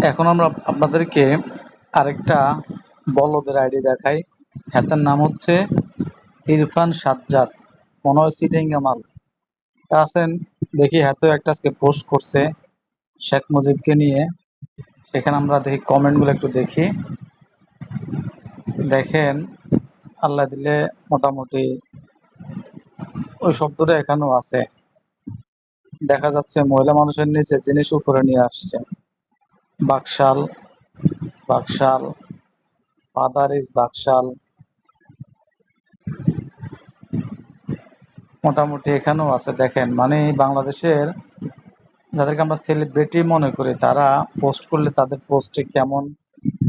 এখন আমরা আপনাদেরকে আরেকটা বলদের আইডি দেখাই। হ্যাতার নাম হচ্ছে ইরফান সাজ্জাদ মনে হয় সিটিং মাল তা আছেন, দেখি হ্যাতো একটা আজকে পোস্ট করছে শেখ মুজিবকে নিয়ে। সেখানে আমরা দেখি কমেন্টগুলো একটু দেখি। দেখেন, আল্লাহ দিলে মোটামুটি ওই শব্দটা এখানেও আছে। দেখা যাচ্ছে মহিলা মানুষের নিচে জিনিস উপরে নিয়ে আসছে। বাকশাল বাকশাল ইজ বাকশাল। মোটামুটি এখানেও আছে, দেখেন। মানে বাংলাদেশের যাদেরকে আমরা সেলিব্রিটি মনে করি, তারা পোস্ট করলে তাদের পোস্টে কেমন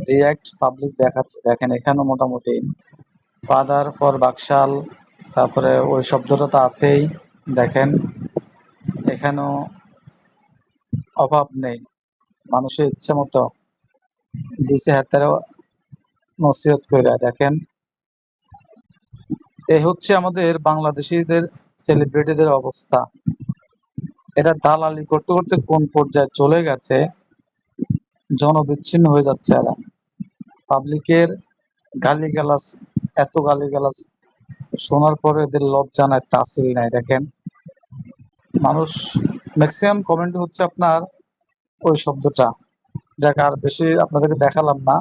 রিয়াক্ট পাবলিক দেখাচ্ছে। দেখেন, এখানেও মোটামুটি ফাদার ফর বাকশাল, তারপরে ওই শব্দটা তো আছেই। দেখেন, এখানেও অভাব নেই। মানুষের ইচ্ছে মতো দিছে হাতেরও নসিহত করে দেখেন। এই হচ্ছে আমাদের বাংলাদেশিদের সেলিব্রিটিদের অবস্থা। এটা দালালি করতে করতে কোন পর্যায়ে চলে গেছে, জনবিচ্ছিন্ন হয়ে যাচ্ছে এরা। পাবলিকের গালিগালাজ, এত গালিগালাজ, শোনার পরে এদের লজ্জা নাই, তাসিল নাই, দেখেন। মানুষ ম্যাক্সিমাম কমেন্ট হচ্ছে আপনার ওই শব্দটা। যাকে আর বেশি আপনাদেরকে দেখালাম না।